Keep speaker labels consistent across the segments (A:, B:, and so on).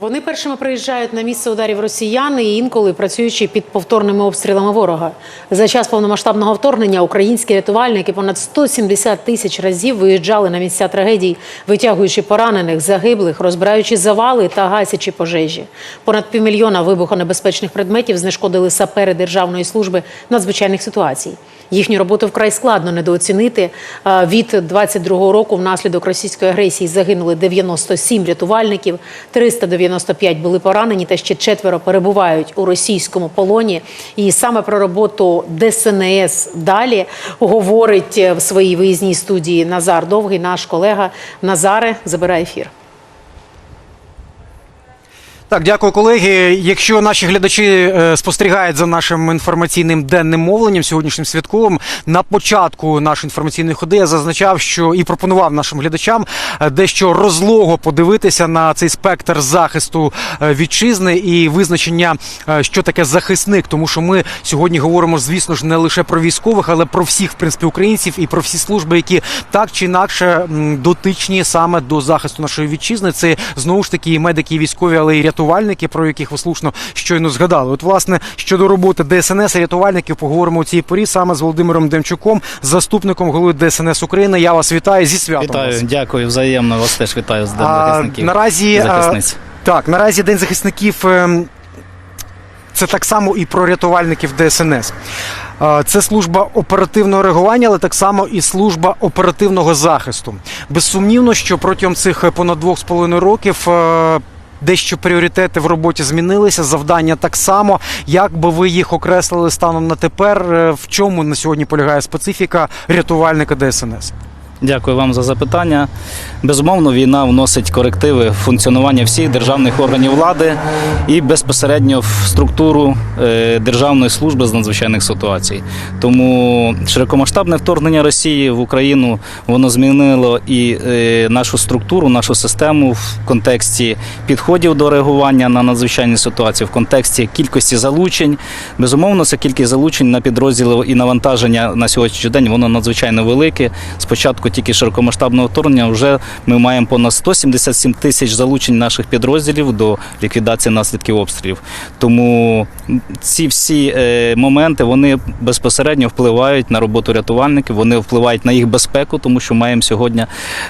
A: Вони першими приїжджають на місце ударів росіян і інколи працюючи під повторними обстрілами ворога. За час повномасштабного вторгнення українські рятувальники понад 170 тисяч разів виїжджали на місця трагедій, витягуючи поранених, загиблих, розбираючи завали та гасячи пожежі. Понад півмільйона вибухонебезпечних предметів знешкодили сапери Державної служби надзвичайних ситуацій. Їхню роботу вкрай складно недооцінити. Від 22-го року внаслідок російської агресії загинули 97 рятувальників, 395 були поранені та ще четверо перебувають у російському полоні. І саме про роботу ДСНС далі говорить в своїй виїзній студії Назар Довгий, наш колега. Назаре, забирає ефір.
B: Так, дякую, колеги. Якщо наші глядачі е, спостерігають за нашим інформаційним денним мовленням сьогоднішнім святковим, на початку нашої інформаційної ходи я зазначав, що і пропонував нашим глядачам е, дещо розлого подивитися на цей спектр захисту е, вітчизни і визначення, що таке захисник, тому що ми сьогодні говоримо, звісно ж, не лише про військових, але про всіх в принципі українців і про всі служби, які так чи інакше дотичні саме до захисту нашої вітчизни. Це знову ж таки і медики, і військові, але і рятувальники, про яких ви слушно щойно згадали. От, власне, щодо роботи ДСНС і рятувальників, поговоримо у цій порі саме з Володимиром Демчуком, заступником голови ДСНС України. Я вас вітаю зі святом.
C: Вітаю,
B: вас.
C: дякую, взаємно. Вас теж вітаю з Днем захисників.
B: наразі, а,
C: захисниць.
B: Так, наразі День захисників. ем, Це так само і про рятувальників ДСНС. Е, Це служба оперативного реагування, але так само і служба оперативного захисту. Безсумнівно, що протягом цих е, понад двох з половиною років. Дещо пріоритети в роботі змінилися, завдання так само. Як би ви їх окреслили станом на тепер? Е, В чому на сьогодні полягає специфіка рятувальника ДСНС?
C: Дякую вам за запитання. Безумовно, війна вносить корективи в функціонування всіх державних органів влади і безпосередньо в структуру е, Державної служби з надзвичайних ситуацій. Тому широкомасштабне вторгнення Росії в Україну воно змінило і е, нашу структуру, нашу систему в контексті підходів до реагування на надзвичайні ситуації, в контексті кількості залучень. Безумовно, це кількість залучень на підрозділи і навантаження на сьогоднішній день воно надзвичайно велике. Спочатку тільки широкомасштабного вторгнення вже ми маємо понад 177 тисяч залучень наших підрозділів до ліквідації наслідків обстрілів. Тому ці всі е, моменти вони безпосередньо впливають на роботу рятувальників, вони впливають на їх безпеку, тому що маємо сьогодні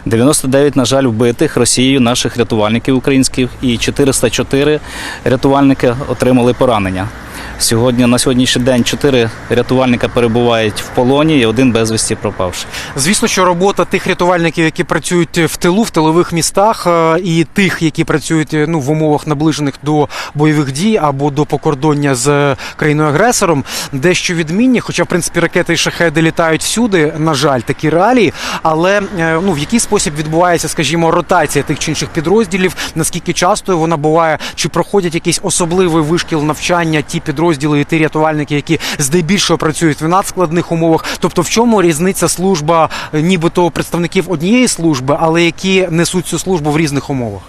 C: 99, на жаль, вбитих Росією наших рятувальників українських і 404 рятувальники отримали поранення. Сьогодні на сьогоднішній день чотири рятувальника перебувають в полоні і один безвісті пропавший.
B: Звісно, що робота тих рятувальників, які працюють в тилу, в тилових містах, е, і тих, які працюють е, ну в умовах наближених до бойових дій або до покордоння з країною агресором, дещо відмінні. Хоча, в принципі, ракети і шахеди літають всюди, на жаль, такі реалії. Але е, ну в який спосіб відбувається, скажімо, ротація тих чи інших підрозділів, наскільки часто вона буває, чи проходять якийсь особливий вишкіл навчання ті підрозділи і ті рятувальники, які здебільшого працюють в надскладних умовах. Тобто, в чому різниця служба, е, нібито представників однієї служби, але які несуть цю службу в різних умовах?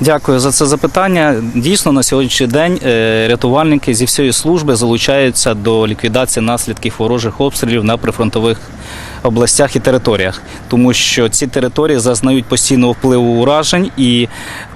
C: Дякую за це запитання. Дійсно, на сьогоднішній день е, рятувальники зі всієї служби залучаються до ліквідації наслідків ворожих обстрілів на прифронтових областях і територіях, тому що ці території зазнають постійного впливу уражень і.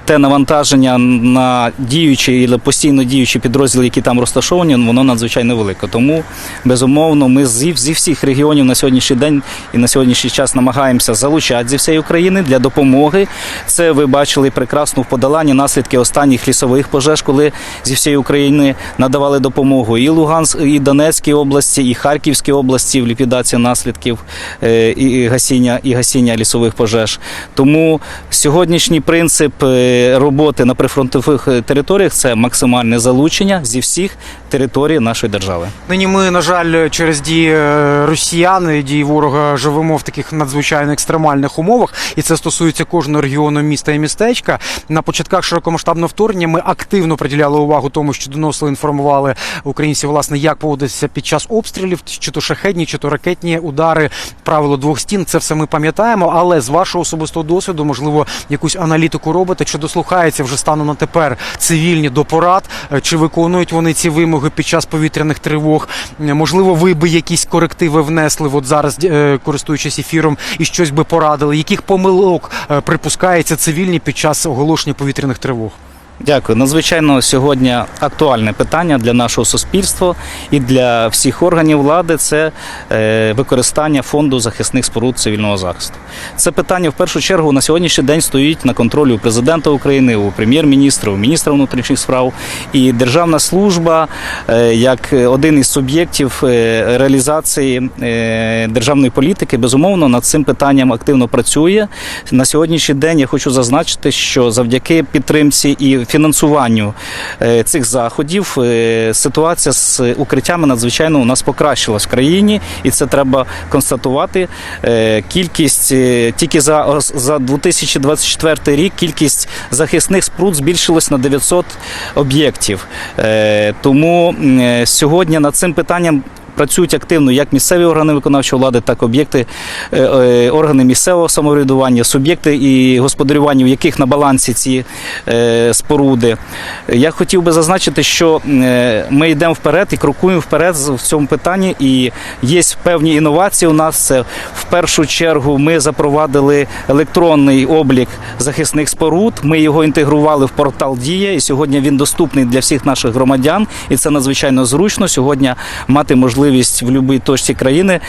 C: Те навантаження на діючі і постійно діючі підрозділи, які там розташовані, воно надзвичайно велике. Тому безумовно, ми зі, зі всіх регіонів на сьогоднішній день і на сьогоднішній час намагаємося залучати зі всієї України для допомоги. Це ви бачили прекрасно в подоланні наслідки останніх лісових пожеж, коли зі всієї України надавали допомогу і Луганськ, і Донецькій області, і Харківській області в ліквідації наслідків е, і гасіння і гасіння лісових пожеж. Тому сьогоднішній принцип е, роботи на прифронтових е, територіях це максимальне залучення зі всіх територій нашої держави.
B: Нині ми, на жаль, через дії е, росіян і дії ворога живемо в таких надзвичайно екстремальних умовах, і це стосується кожного регіону міста і містечка. На початках широкомасштабного вторгнення ми активно приділяли увагу тому, що доносили, інформували українців, власне, як поводитися під час обстрілів, чи то шахетні, чи то ракетні удари, правило двох стін. Це все ми пам'ятаємо. Але з вашого особистого досвіду, можливо, якусь аналітику робите, чи дослухаються вже станом на тепер цивільні до порад, е, чи виконують вони ці вимоги під час повітряних тривог. Можливо, ви би якісь корективи внесли, от зараз е, користуючись ефіром, і щось би порадили. Яких помилок е, припускається цивільні під час оголошення повітряних тривог?
C: Дякую. Надзвичайно сьогодні актуальне питання для нашого суспільства і для всіх органів влади це е, використання фонду захисних споруд цивільного захисту. Це питання в першу чергу на сьогоднішній день стоїть на контролі у президента України, у прем'єр-міністра, у міністра внутрішніх справ. І державна служба е, як один із суб'єктів е, реалізації державної політики, безумовно, над цим питанням активно працює. На сьогоднішній день я хочу зазначити, що завдяки підтримці і фінансуванню е, цих заходів е, ситуація з укриттями надзвичайно у нас покращилась в країні, і це треба констатувати. Е, Кількість тільки за, за 2024 рік кількість захисних споруд збільшилась на 900 об'єктів. Тому сьогодні над цим питанням. Працюють активно як місцеві органи виконавчої влади, так і об'єкти е, е, органи місцевого самоврядування, суб'єкти і господарювання, у яких на балансі ці е, споруди. Я хотів би зазначити, що ми йдемо вперед і крокуємо вперед в цьому питанні. І є певні інновації у нас. Це в першу чергу ми запровадили електронний облік захисних споруд. Ми його інтегрували в портал Дія, і сьогодні він доступний для всіх наших громадян. І це надзвичайно зручно сьогодні мати можливість в будь-якій точці країни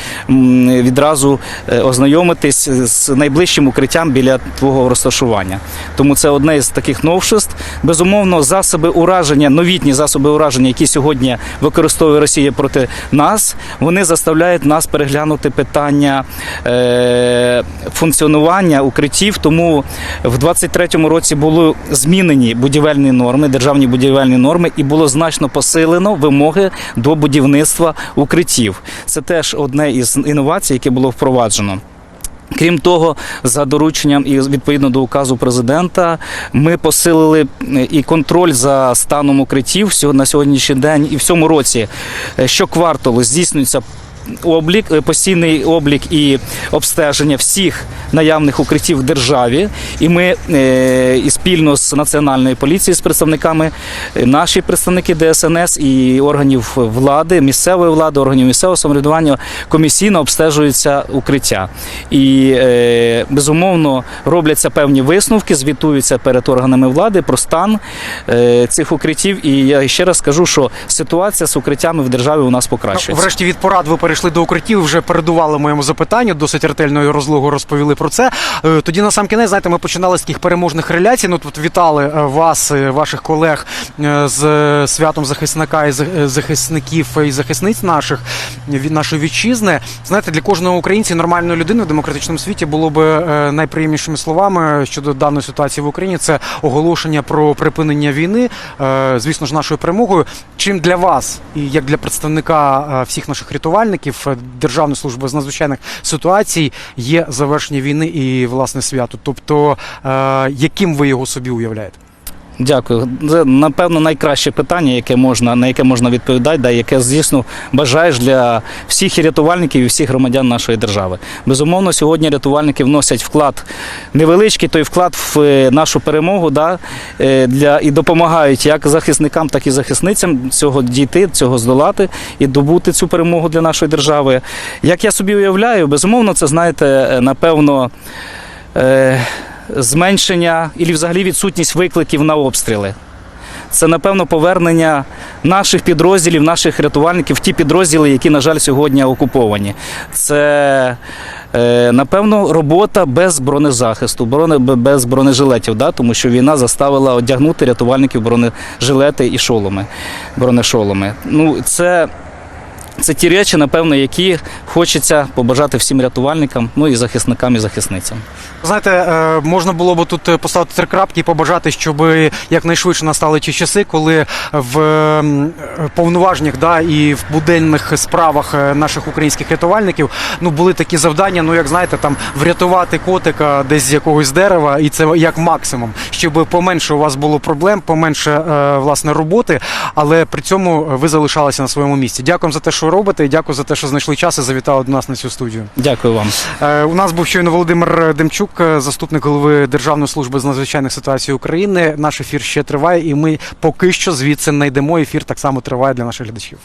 C: відразу е, ознайомитись з найближчим укриттям біля твого розташування. Тому це одне із таких новшеств. Безумовно, засоби ураження, новітні засоби ураження, які сьогодні використовує Росія проти нас, вони заставляють нас переглянути питання е, функціонування укриттів. Тому в 23-му році були змінені будівельні норми, державні будівельні норми, і було значно посилено вимоги до будівництва укриттів. Це теж одне із інновацій, яке було впроваджено. Крім того, за дорученням і відповідно до указу президента, ми посилили е, і контроль за станом укриттів на сьогоднішній день. І в цьому році що щокварталу здійснюється облік, е, постійний облік і обстеження всіх наявних укриттів в державі. І ми е, і спільно з національною поліцією, з представниками, е, наші представники ДСНС і органів влади, місцевої влади, органів місцевого самоврядування комісійно обстежуються укриття. І безумовно робляться певні висновки, звітуються перед органами влади про стан цих укриттів. І я ще раз скажу, що ситуація з укриттями в державі у нас покращується.
B: Врешті від порад ви перейшли до укриттів, вже передували моєму запитанню, досить ретельно і розлого розповіли про це. Е, Тоді на сам кінець, знаєте, ми починали з таких переможних реляцій. Ну тут вітали е, вас, е, ваших колег з святом захисника і за- захисників і захисниць наших від нашої вітчизни. Знаєте, для кожного українця нормальної людини в демократичному світі було е, найприємнішими словами щодо даної ситуації в Україні. Це оголошення про припинення війни, звісно ж, нашою перемогою. Чим для вас, і як для представника всіх наших рятувальників е, Державної служби з надзвичайних ситуацій, є завершення війни і власне свято? Тобто, е, яким ви його собі уявляєте?
C: Дякую. Це напевно найкраще питання, яке можна на яке можна відповідати, да, яке звісно бажаєш для всіх і рятувальників і всіх громадян нашої держави. Безумовно, сьогодні рятувальники вносять вклад невеличкий, той вклад в е, нашу перемогу, да, е, для і допомагають як захисникам, так і захисницям цього дійти, цього здолати і добути цю перемогу для нашої держави. Як я собі уявляю, безумовно, це знаєте, е, напевно. Зменшення і взагалі відсутність викликів на обстріли. Це, напевно, повернення наших підрозділів, наших рятувальників ті підрозділи, які, на жаль, сьогодні окуповані. Це, е, напевно, робота без бронезахисту, без бронежилетів, да? тому що війна заставила одягнути рятувальників бронежилети і шоломи, бронешоломи. Ну, це, це ті речі, напевно, які хочеться побажати всім рятувальникам, ну і захисникам і захисницям.
B: Знаєте, е, можна було б тут е, поставити три крапки і побажати, щоб якнайшвидше настали ті часи, коли в е, повноваженнях да, і в буденних справах наших українських рятувальників ну, були такі завдання, ну як знаєте, там врятувати котика десь з якогось дерева, і це як максимум, щоб поменше у вас було проблем, поменше власне роботи, але при цьому ви залишалися на своєму місці. Дякую за те, що робите, і дякую за те, що знайшли час і завітали до нас на цю студію.
C: Дякую вам.
B: Е, У нас був щойно Володимир Демчук, е, заступник голови Державної служби з надзвичайних ситуацій України. Наш ефір ще триває, і ми поки що звідси не йдемо. Ефір так само триває для наших глядачів.